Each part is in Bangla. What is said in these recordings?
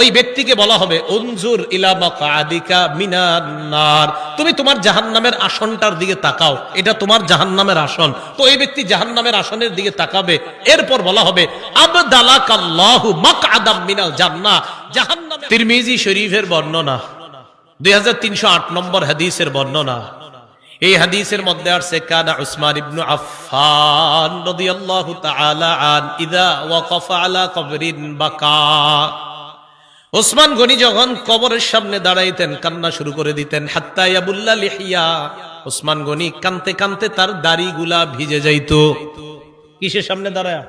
ওই ব্যক্তিকে বলা হবে, উনজুর ইলা মাকাদিকা মিনান নার। তুমি তোমার জাহান্নামের আসনটার দিকে তাকাও, এটা তোমার জাহান্নামের আসন। তো এই ব্যক্তি জাহান্নামের আসনের দিকে তাকাবে, এরপর বলা হবে, আবদালাকাল্লাহু মাকআদাম মিনাল জান্নাহ। জাহান্নাম তিরমিজি শরীফের বর্ণনা 2308 নম্বর হাদিসের বর্ণনা। এই হাদিসের মধ্যে আসছে, কানা উসমান ইবনু আফফান রাদিয়াল্লাহু তাআলা আন ইদা ওয়াকাফা আলা কবরিন বাকা। ওসমান গনি যখন কবরের সামনে দাঁড়াইতেন কান্না শুরু করে দিতেন হাত্তা ইয়াবুল্লা লিহিয়া। ওসমান গনি কানতে কানতে তার দাড়িগুলা ভিজে যাইতো। কিসের সামনে দাঁড়ায়?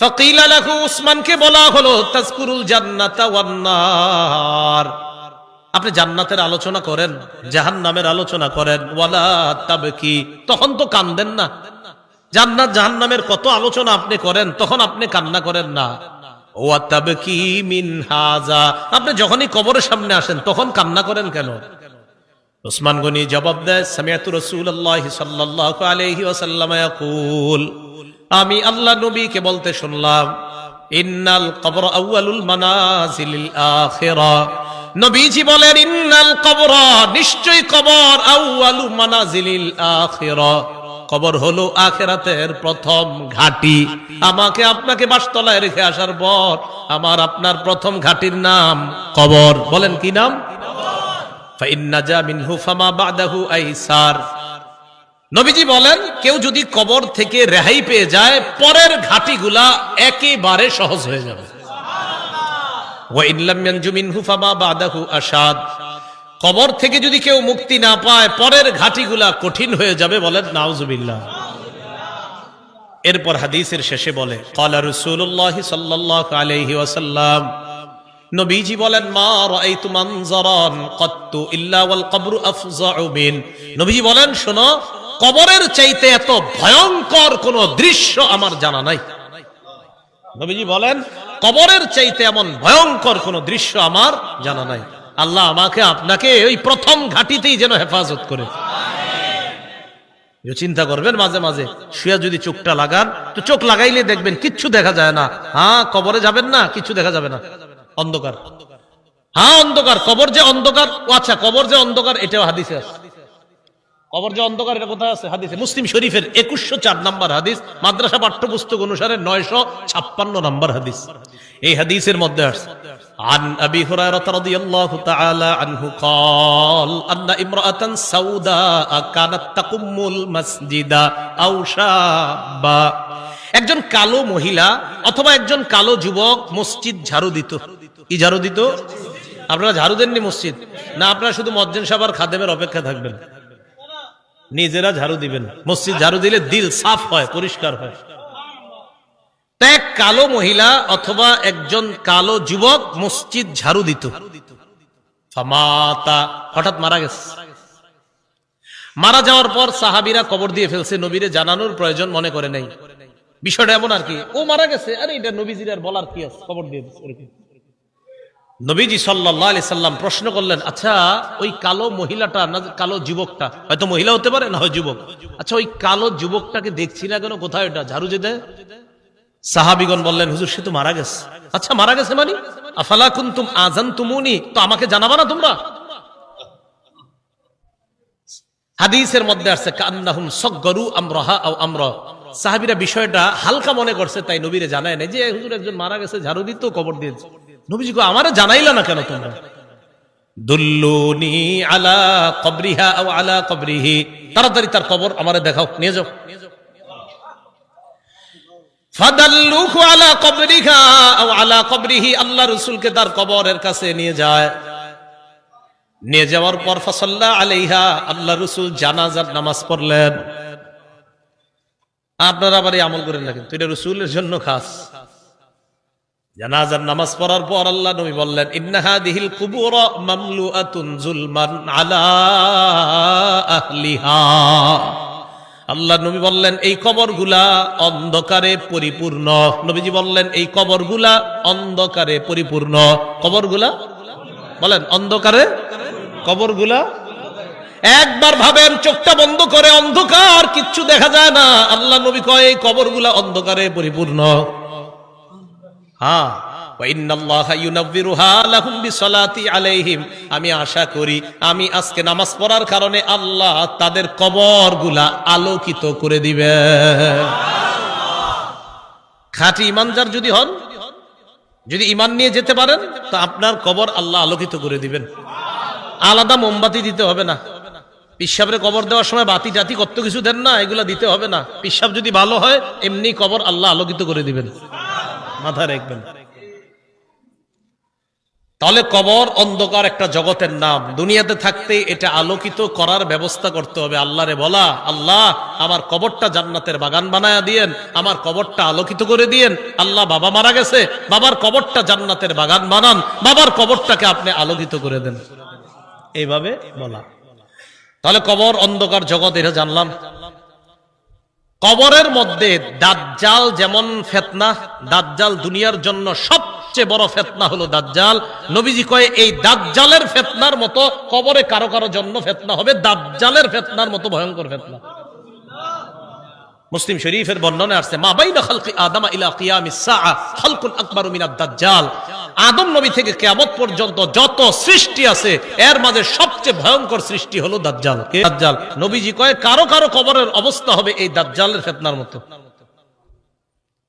ফাকিলা লাহু উসমানকে বলা হলো তাজকুরুল জান্নাতা ওয়ান আপনি জান্নাতের আলোচনা করেন জাহান্নামের আলোচনা করেন ওয়ালা তাবকি। তখন তো কান্দেন না। জান্নাত জাহান্নামের কত আলোচনা আপনি করেন তখন আপনি কান্না করেন না। ওয়া তাবকি মিন হাজা। আপনি যখনই কবরের সামনে আসেন, তখন কান্না করেন কেন? ওসমান গনি জবাব দেয়, সামিয়াতু আলাইহি ওয়াসাল্লাম ইয়াকুল, আমি আল্লাহ নবীকে বলতে শুনলাম, ইন্নাল কবর আউয়ালুল মানাজিলিল আখিরা। নবীজি বলেন, ইন্নাল কবর নিশ্চয় কবর আউয়ালু মানাজিলিল আখিরা। কবর হলো আখেরাতের প্রথম ঘাটি। আমাকে আপনাকে বাসতলায় রেখে আসার পর আমার আপনার প্রথম ঘাটির নাম কবর। বলেন কি নাম? নবীজি বলেন, কেউ যদি কবর থেকে রেহাই পেয়ে যায়, পরের ঘাটিগুলা একেবারে সহজ হয়ে যাবে। আসাদ কবর থেকে যদি কেউ মুক্তি না পায়, পরের ঘাটিগুলা কঠিন হয়ে যাবে বলেন, নাউজুবিল্লাহ। এরপর হাদিসের শেষে বলে কলা রসুল্লাহ সাল্লাহ আলহি ওয়াসাল্লাম, নবীজি বলেন, মা রাআইতু মানজারান কাত্তু ইল্লা ওয়াল কবরু আফজাউ মিন। নবীজি বলেন, শোনো, কবরের চাইতে এত ভয়ঙ্কর কোন দৃশ্য আমার জানা নাই। নবীজি বলেন, কবরের চাইতে এমন ভয়ঙ্কর কোন দৃশ্য আমার জানা নাই। আল্লাহ আমাকে আপনাকে ওই প্রথম ঘাটিতেই যেন হেফাজত করে। চিন্তা করবেন মাঝে মাঝে, শুয়ে যদি চোখটা লাগান, তো চোখ লাগাইলে দেখবেন কিচ্ছু দেখা যায় না। হ্যাঁ কবরে যাবেন না কিছু দেখা যাবে না। অন্ধকার। হ্যাঁ অন্ধকার, কবর যে অন্ধকার, ও আচ্ছা কবর যে অন্ধকার, এটাও হাদিসে আছে। কবর যে অন্ধকার, এটা কোথায় আছে? হাদিসে। মুসলিম শরীফের একুশশো চার নম্বর হাদিস, মাদ্রাসা পাঠ্যপুস্তক অনুসারে নয়শো ছাপ্পান্ন নম্বর হাদিস। এই হাদিসের মধ্যে আসছে عن أبي هريرة رضي الله تعالى عنه قال أن امرأة سوداء كانت تقم المسجد أو شابا একজন কালো মহিলা অথবা একজন কালো যুবক মসজিদ ঝাড়ু দিত কি ঝাড়ু দিত আপনারা ঝাড়ু দেননি মসজিদ না আপনারা শুধু মজ্জেন সাবার খাদেমের অপেক্ষা থাকবেন নিজেরা ঝাড়ু দিবেন মসজিদ ঝাড়ু দিলে দিল সাফ হয় পরিষ্কার হয় এক কালো মহিলা অথবা একজন কালো যুবক মসজিদ ঝাড়ু দিত। হঠাৎ মারা গেছে। মারা যাওয়ার পর সাহাবিরা কবর দিয়ে ফেলছে, নবীরে জানানোর প্রয়োজন মনে করে নাই। বিষয়টা এমন আর কি, ও মারা গেছে, আরে এটা নবীজির আর বলার কি আছে? কবর দিয়ে নবীজি সাল্লাহ আলি সাল্লাম প্রশ্ন করলেন আচ্ছা ওই কালো মহিলাটা না, কালো যুবকটা, হয়তো মহিলা হতে পারে, না হয় যুবক। আচ্ছা ওই কালো যুবকটাকে দেখছি না কেন? কোথায় ওটা? ঝাড়ু যেতে? সাহাবিগণ বললেন, হুজুর, সে তো মারা গেছে। আচ্ছা মারা গেছে মানে? আফালা কুন্তুম আজান তুমুনি তো আমাকে জানাবা না তোমরা? হাদিসের মধ্যে আসছে, কান্নাহুম সগরু আমরাহা আও আমরা। সাহাবীরা বিষয়টা হালকা মনে করছে, তাই নবীরে জানায় নাই যে হুজুর, একজন মারা গেছে, ঝাড়ু দিত কবর দিয়েছে। নবীজি কো আমারে জানাইলা না কেন তোমরা? দুল্লুনি আলা কবরিহা আও আলা কবরিহি। তাড়াতাড়ি তার কবর আমারে দেখাও, নিয়ে যাও। ফাদাল্লুহু আলা কবরিহা আও আলা কবরিহি, আল্লাহ রাসূলকে তার কবরের কাছে নিয়ে যায়। নিয়ে যাওয়ার পর ফসল্লা আলাইহা, আল্লাহ রসুল জানাজার নামাজ পড়লেন। আপনারা আবার এই আমল করেন না কিন্তু, এটা রসুলের জন্য খাস। জানাজার নামাজ পড়ার পর আল্লাহ নবী বললেন ইন্নাহা দিহিল কুবুর মামলুআতুন জুলমান আলা আহলিহা। আল্লাহ নবী বললেন, এই কবরগুলা অন্ধকারে পরিপূর্ণ। নবীজি বললেন, এই কবরগুলা অন্ধকারে পরিপূর্ণ। কবরগুলা? বলেন, অন্ধকারে কবরগুলা? একবার ভাবেন, চোখটা বন্ধ করে অন্ধকার, কিচ্ছু দেখা যায় না। আল্লাহ নবী কয়, এই কবরগুলা অন্ধকারে পরিপূর্ণ। হ্যাঁ আমি আশা করি, আমি আজকে নামাজ পড়ার কারণে আল্লাহ তাদের কবরগুলা আলোকিত করে দিবে। খাঁটি ইমানদার যদি হন, যদি ইমান নিয়ে যেতে পারেন, তা আপনার কবর আল্লাহ আলোকিত করে দিবেন। আলাদা মোমবাতি দিতে হবে না। পিসাবরে কবর দেওয়ার সময় বাতি জাতি কত কিছু দেন না, এগুলা দিতে হবে না। পিসাব যদি ভালো হয়, এমনি কবর আল্লাহ আলোকিত করে দিবেন। মাথায় রাখবেন। তাহলে কবর, অন্ধকার একটা জগতের নাম। দুনিয়াতে থাকতে এটা আলোকিত করার ব্যবস্থা করতে হবে। আল্লাহরে বলা, আল্লাহ, আমার কবরটা জান্নাতের বাগান বানায়া দিয়েন, আমার কবরটা আলোকিত করে দিয়েন। আল্লাহ, বাবা মারা গেছে, বাবার কবরটা জান্নাতের বাগান বানান, বাবার কবরটাকে আপনি আলোকিত করে দেন। এইভাবে বলা। তাহলে কবর, অন্ধকার জগৎ, এটা জানলাম। কবরের মধ্যে দাজ্জাল যেমন ফেতনা, দাজ্জাল দুনিয়ার জন্য সবচেয়ে বড় ফেতনা হলো দাজ্জাল। নবীজি কয়ে, এই দাজ্জালের ফেতনার মতো কবরে কারও কারও জন্য ফেতনা হবে, দাজ্জালের ফেতনার মতো ভয়ঙ্কর ফেতনা। মুসলিম শরীফের বর্ণনা আসছে, মা বাইনা খালকি আদামা ইলা কিয়ামিস সাআ, খালকুন আকবারু মিনাদ দাজ্জাল। আদম নবী থেকে কিয়ামত পর্যন্ত যত সৃষ্টি আছে, এর মাঝে সবচেয়ে ভয়ঙ্কর সৃষ্টি হলো দাজ্জাল। কে দাজ্জাল? নবীজি কয়, কারও কারও কবরের অবস্থা হবে এই দাজ্জালের ফেতনার মতো।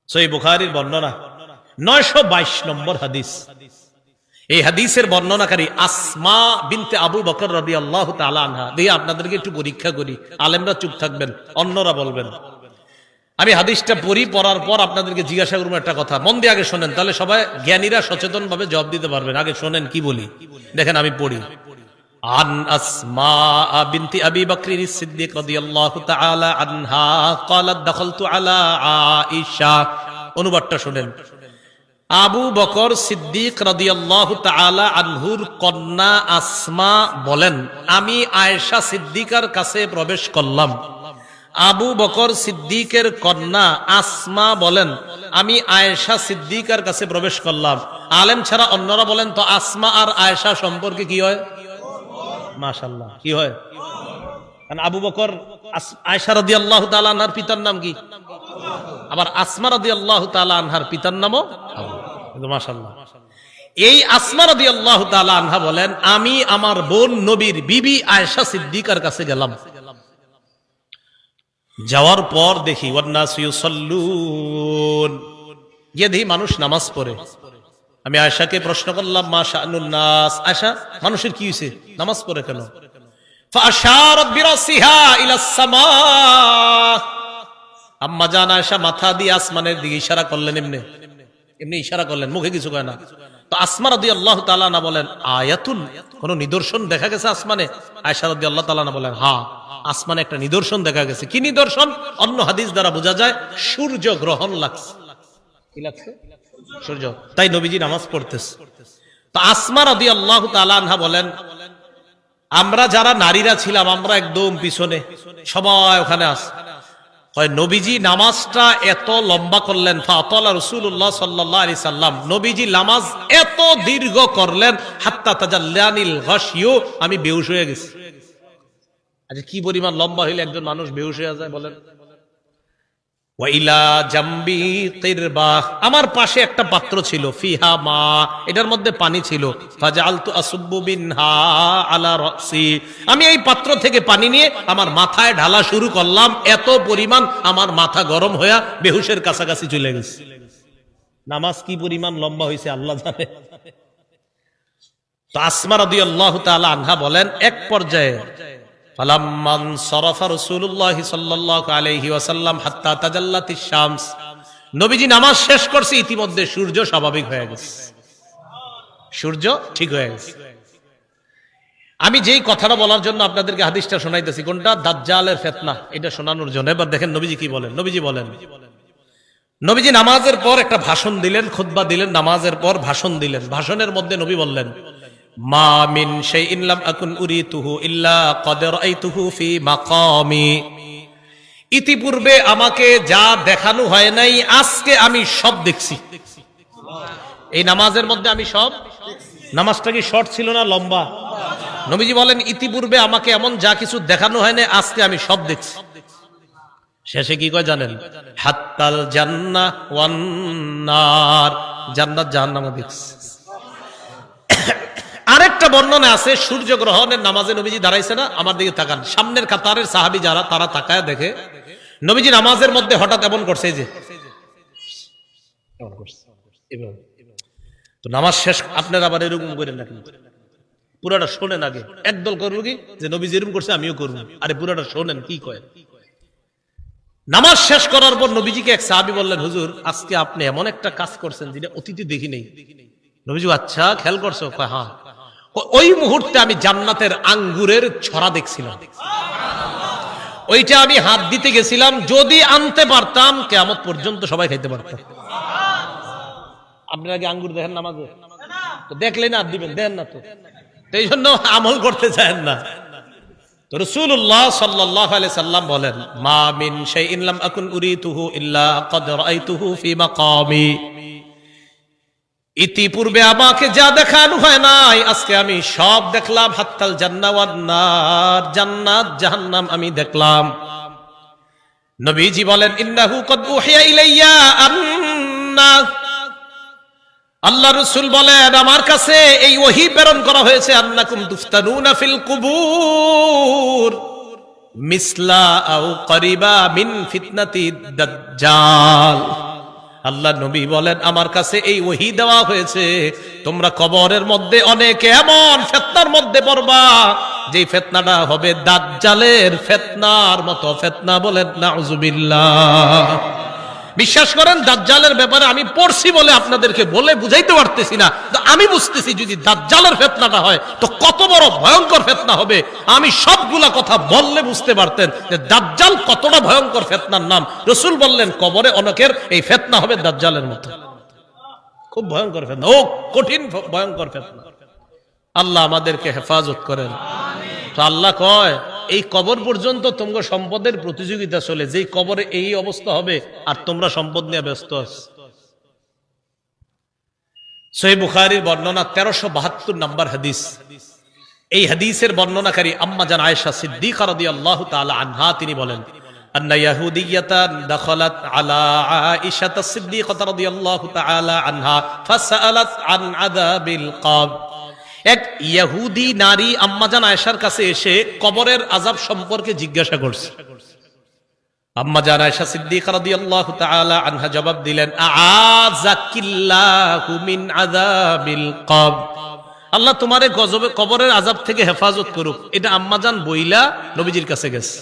সহিহ বুখারীর বর্ণনা 922 নম্বর হাদিস এই হাদিসের বর্ণনাকারী আসমা বিনতে আবু বকর রাদিয়াল্লাহু তাআলা আনহা দিয়ে আপনাদেরকে একটু পরীক্ষা করি আলেমরা চুপ থাকবেন অন্যরা বলবেন আমি হাদিসটা পড়ি পড়ার পর আপনাদেরকে জিজ্ঞাসা করবো একটা কথা মন দিয়ে আগে শোনেন তাহলে সবাই জ্ঞানীরা সচেতন ভাবে জবাব দিতে পারবেন আগে শোনেন কি বলি দেখেন আমি পড়ি عن أسماء بنت أبي بكر الصديق رضي الله تعالى عنها قالت دخلت على عائشة অনুবাদটা শোনেন আবু বকর সিদ্দিক রাদিয়াল্লাহু তাআলা আনহুর কন্যা আসমা বলেন, আমি আয়েশা সিদ্দিকার কাছে প্রবেশ করলাম। আবু বকর সিদ্দিকের কন্যা আসমা বলেন, আমি আয়েশা সিদ্দিকার কাছে প্রবেশ করলাম। আলেম ছাড়া অন্যরা বলেন, তো আসমা আর আয়েশা সম্পর্কে কি হয়? মাশাল্লাহ কি হয়? আবু বকর আয়েশা আল্লাহ আনহার পিতার নাম কি? আবার আসমা রাদি আল্লাহ তালা আনহার পিতার নামও আবু। মাসাল্লাহ এই আসমার দি আল্লাহ আনহা বলেন, আমি আমার বোন নবীর বিবি আয়সা সিদ্দিকার কাছে গেলাম। যাওয়ার পর দেখি গিয়ে মানুষ নামাজ পড়ে। আমি আয়সাকে প্রশ্ন করলাম, মা নাস? আয়সা মানুষের কি হয়েছে নামাজ পড়ে কেন? আম্মা জান আয়সা মাথা দিয়ে আসমানের দিকে ইশারা করলেন এমনি। এমনি ইশারা করলেন, মুখে কিছু কয় না। তো আসমা রাদি আল্লাহ তালানা বলেন, আয়াতুন, কোন নিদর্শন দেখা গেছে আসমানে? আয়সা রাদি আল্লাহ তালানা বলেন হা আসমানে একটা নিদর্শন দেখা গেছে। কি নিদর্শন? অন্য হাদিস দ্বারা বোঝা যায়, সূর্য গ্রহণ লাগছে। কি লাগছে? সূর্য। তাই নবীজি নামাজ পড়তেছে। তো আসমা রাদি আল্লাহ তালানহা বলেন, আমরা যারা নারীরা ছিলাম, আমরা একদম পিছনে, সবাই ওখানে আস নবীজি নামাজটা এত লম্বা করলেন সাল্লাম, নবীজি নামাজ এত দীর্ঘ করলেন আমি বেউস হয়ে গেছি। আচ্ছা কি পরিমাণ লম্বা হইলে একজন মানুষ বেউস হয়ে যায় বলেন? আমার পাশে একটা পাত্র ছিল, ফিহা মা, এটার মধ্যে পানি ছিল। আমি এই পাত্র থেকে পানি নিয়ে আমার মাথায় ঢালা শুরু করলাম, এত পরিমাণ আমার মাথা গরম হইয়া বেহুশের কাছাকাছি চলে গেছে। নামাজ কি পরিমাণ লম্বা হয়েছে আল্লাহ জানে। তো আসমা রাদিয়াল্লাহু তাআলা আনহা বলেন, এক পর্যায়ে আলাইহি ওয়াসাল্লাম হাত্তা তাজাল্লাতিশ শামস। নবীজি নামাজ শেষ করছে, ইতিমধ্যে সূর্য স্বাভাবিক হয়ে গেছে। সূর্য ঠিক হয়ে গেছে। আমি যেই কথাটা বলার জন্য আপনাদেরকে হাদিসটা শোনাইতেছি, কোনটা? দাজ্জালের ফেতনা। এটা শোনানোর জন্য। এবার দেখেন নবীজি কি বলেন? নবীজি বলেন, নবীজি নামাজের পর একটা ভাষণ দিলেন, খুতবা দিলেন, নামাজের পর ভাষণ দিলেন। ভাষণের মধ্যে নবী বললেন মা মিন শাইইন লাম আকুন উরিতুহু ইল্লা ক্বাদ রাআইতুহু ফি মাকামি। ইতিপূর্বে আমাকে যা দেখানো হয় নাই, আজকে আমি সব দেখছি। এই নামাজের মধ্যে আমি সব নামাজটা কি শর্ট ছিল না লম্বা? নবীজি বলেন, ইতিপূর্বে আমাকে এমন যা কিছু দেখানো হয় নাই আজকে আমি সব দেখছি। শেষে কি কয় জানেন? হাত্তাল জান্না ওয়ান্নার জান্নাত জাহান্নামও দেখছি। আরেকটা বর্ণনা আছে সূর্য গ্রহণের নামাজে নবীজি দাঁড়াইছে না, আমার দিকে তাকান। সামনের কাতারের সাহাবি যারা, তারা তাকায় দেখে। নবীজি নামাজের মধ্যে হঠাৎ এমন করছে যে। নামাজ শেষ, আপনার আবার এরকম করেন না কিন্তু পুরাটা শোনেন আগে। একদল করব কি? যে নবীজি এরকম করছে, আমিও করব। আরে পুরাটা শোনেন, কি কয়? নামাজ শেষ করার পর নবীজিকে এক সাহাবি বললেন, হুজুর, আজকে আপনি এমন একটা কাজ করছেন যেটা অতীতে দেখি নেই। নবীজি আচ্ছা খেয়াল করছ? হ্যাঁ। ওই মুহূর্তে আমি জান্নাতের আঙ্গুরের ছড়া দেখছিলাম। ওইটা আমি হাত দিতে গেছিলাম, যদি আনতে পারতাম কেমন পর্যন্ত সবাই খাইতে পারতাম আপনারা কি আঙ্গুর দেখেন নামাজে তো দেখলেন আর দিবেন, দেন না তো। এই জন্য আমল করতে চান না। তো বলেন ইতিপূর্বে আমাকে যা দেখানো হয় নাই, আজকে আমি সব দেখলাম, হাত্তাল জান্নাওয়ান্নার জান্নাত জাহান্নাম আমি দেখলাম। নবীজি বলেন, ইন্নাহু কদ উহিয়া ইলাইয়া আন্না। আল্লাহ রসুল বলেন, আমার কাছে এই ওহি প্রেরণ করা হয়েছে, আন্নাকুম তুফতানুনা ফিল কুবুর। মিসলা আও করিবা মিন ফিতনাতি দাজ্জাল। আল্লাহ নবী বলেন, আমার কাছে এই ওহি দেওয়া হয়েছে। তোমরা কবরের মধ্যে অনেকে এমন ফেতনার মধ্যে পড়বা যে ফেতনাটা হবে দাজ্জালের ফেতনার মতো ফেতনা বলেন, নাউজুবিল্লাহ। বিশ্বাস করেন, দাজ্জালের ব্যাপারে আমি পড়ছি বলে আপনাদেরকে বলে বুঝাইতে পারতেছি না। আমি বুঝতেছি, যদি দাজ্জালের ফেতনাটা হয়, তো কত বড় ভয়ঙ্কর ফেতনা হবে। আমি সবগুলা কথা বললে বুঝতে পারতেন যে দাজ্জাল কতটা ভয়ঙ্কর ফেতনার নাম। রসুল বললেন, কবরে অনেকের এই ফেতনা হবে দাজ্জালের মতো। খুব ভয়ঙ্কর ফেতনা, ও কঠিন ভয়ঙ্কর ফেতনা। আল্লাহ আমাদেরকে হেফাজত করেন। তো আল্লাহ কয় এই কবর পর্যন্ত তোমরা সম্পদের প্রতিযোগিতা চলে যেই কবরে এই অবস্থা হবে আর তোমরা সম্পদ নিয়ে ব্যস্ত আছো সহি বুখারির বর্ণনা তেরোশো বাহাত্তর নাম্বার হাদিস এই হাদিসের বর্ণনাকারী আম্মা জান আয়েশা সিদ্দিকা রাদিয়াল্লাহু তাআলা আনহা তিনি বলেন أن يهودية دخلت على عائشة الصديقة رضي الله تعالى عنها فسألت عن عذاب القبر এক ইয়াহুদি নারী আম্মাজান আয়সার কাছে এসে কবরের আজাব সম্পর্কে জিজ্ঞাসা করছে। আম্মাজান আয়সা সিদ্দিক তাআলা আনহা জবাব দিলেন, আযাকিল্লাহু মিন আযাবিল কবর। আল্লাহ তোমারে গজবে, কবরের আজাব থেকে হেফাজত করুক। এটা আম্মাজান বইলা নবীজির কাছে গেছে।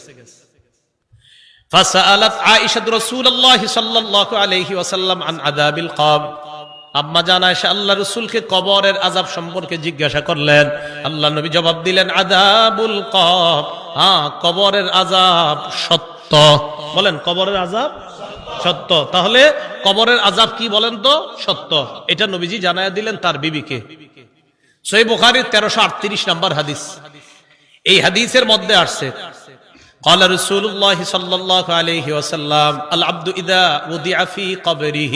আয়েশা রাসূলুল্লাহ সাল্লাল্লাহু আলাইহি ওয়াসাল্লাম আন আযাবিল কবর। عذاب القبر আম্মা জানায় আল্লাহ রসুলকে কবরের আজাব সম্পর্কে জিজ্ঞাসা করলেন আল্লাহ নবী জবাব দিলেন আজাবুল কব হ্যাঁ কবরের আজাব সত্য বলেন কবরের আজাব সত্য তাহলে কবরের আজাব কি বলেন তো সত্য এটা নবীজি জানায় দিলেন তার বিবিকে সই বুখারির তেরোশো আটত্রিশ নম্বর হাদিস এই হাদিসের মধ্যে আসছে قال رسول الله صلى الله عليه وسلم العبد اذا وضع في قبره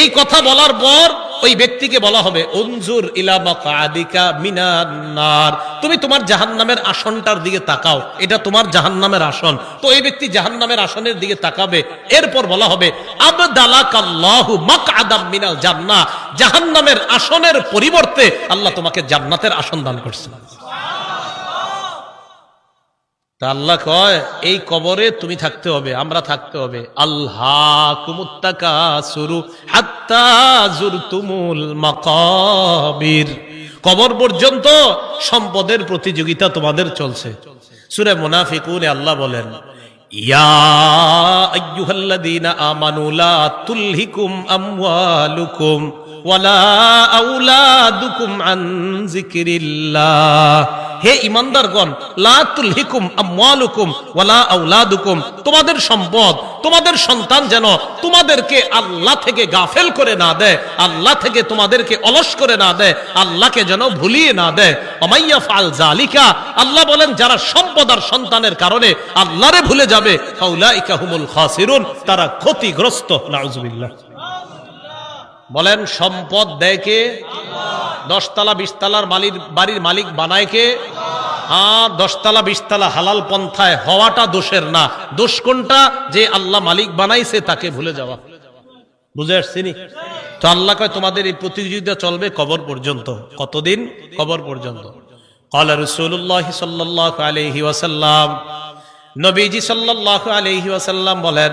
এই কথা বলার পর ওই ব্যক্তিকে বলা হবে, উনজুর ইলা মাকাদিকা মিনান নার। তুমি তোমার জাহান্নামের আসনটার দিকে তাকাও, এটা তোমার জাহান্নামের আসন। তো এই ব্যক্তি জাহান্নামের আসনের দিকে তাকাবে, এরপর বলা হবে, আবদালাকাল্লাহু মাকআদাম মিনাল জান্নাহ। জাহান্নামের আসনের পরিবর্তে আল্লাহ তোমাকে জান্নাতের আসন দান করছেন। তা আল্লাহ কয়, এই কবরে তুমি থাকতে হবে, আমরা থাকতে হবে। আল্লাহ কুমুত্তাকা সুরু মাকাবির। কবর পর্যন্ত সম্পদের প্রতিযোগিতা তোমাদের চলছে। সুরে মুনাফিকুনে আল্লাহ বলেন, ইয়া হে ইমানদারগণ, লা তুলহিকুম আমওয়ালুকুম ওয়ালা আউলাদুকুম তোমাদের সম্পদ, তোমাদের সন্তান যেন তোমাদেরকে আল্লাহ থেকে গাফেল করে না দেয়, আল্লাহ থেকে তোমাদেরকে অলস করে না দেয়, আল্লাহকে যেন ভুলিয়ে না দেয়। অমাইয়া ফাল জালিকা আল্লাহ বলেন, যারা সম্পদ আর সন্তানের কারণে আল্লাহরে ভুলে যাবে, ফাউলাইকা হুমুল খাসিরুন, তারা ক্ষতিগ্রস্ত। নাউজুবিল্লাহ। বলেন, সম্পদ দেয় কে? দশতলা, বিশতলার মালির, বাড়ির মালিক বানায় কে? হ্যাঁ দশতলা, বিশতলা হালাল পন্থায় হওয়াটা দোষের না। দোষ কোনটা? যে আল্লাহ মালিক বানাইছে তাকে ভুলে যাওয়া। বুঝে আসছিনি তো আল্লাহ কয়, তোমাদের এই প্রতিযোগিতা চলবে কবর পর্যন্ত। কতদিন? কবর পর্যন্ত। কলা নবীজি সাল্লাহ আলহি বলেন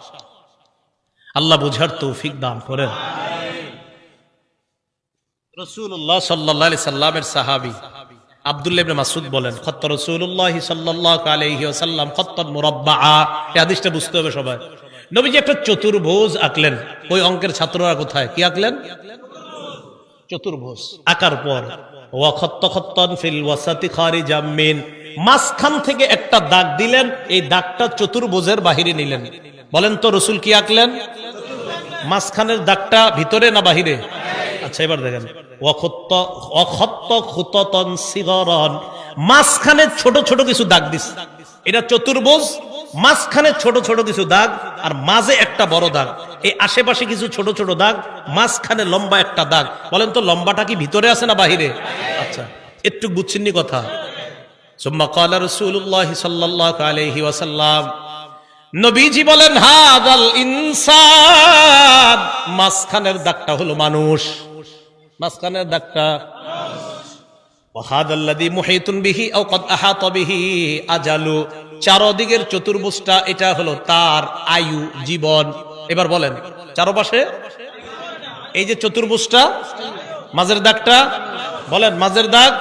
আল্লাহ বুঝার তৌফিক দান করেন। রসুল্লাহ সাল্লাহ সাল্লামের সাহাবি চতুর্ভুজ আঁকলেন। ওই অঙ্কের ছাত্ররা কোথায়? কি আঁকলেন? চতুর্ভুজ। আকার পর মাঝখান থেকে একটা দাগ দিলেন, এই দাগটা চতুর্ভোজের বাহিরে নিলেন। বলেন তো রসুল কি আঁকলেন? মাঝখানের দাগটা ভিতরে না বাহিরে? আচ্ছা এবার দেখেন। মাঝখানে ছোট ছোট কিছু দাগ দিস। এটা চতুর্ভুজ, মাঝখানে ছোট ছোট কিছু দাগ, আর মাঝে একটা বড় দাগ। এই আশেপাশে কিছু ছোট ছোট দাগ, মাঝখানে লম্বা একটা দাগ। বলেন তো, লম্বাটা কি ভিতরে আছে না বাহিরে? আচ্ছা একটু বুঝছেননি কথা? সুম্মা কালা রাসূলুল্লাহ সাল্লাল্লাহু আলাইহি ওয়াসাল্লাম নবীজি বলেন, হাদাল ইনসান। মাঝখানের দাগটা হলো মানুষ। মাঝখানের দাগটা চারদিকের চতুর্ভুজটা এটা হলো তার আয়ু, জীবন। এবার বলেন, চারপাশে এই যে চতুর্ভুজটা, মাঝের দাগটা, বলেন, মাঝের দাগ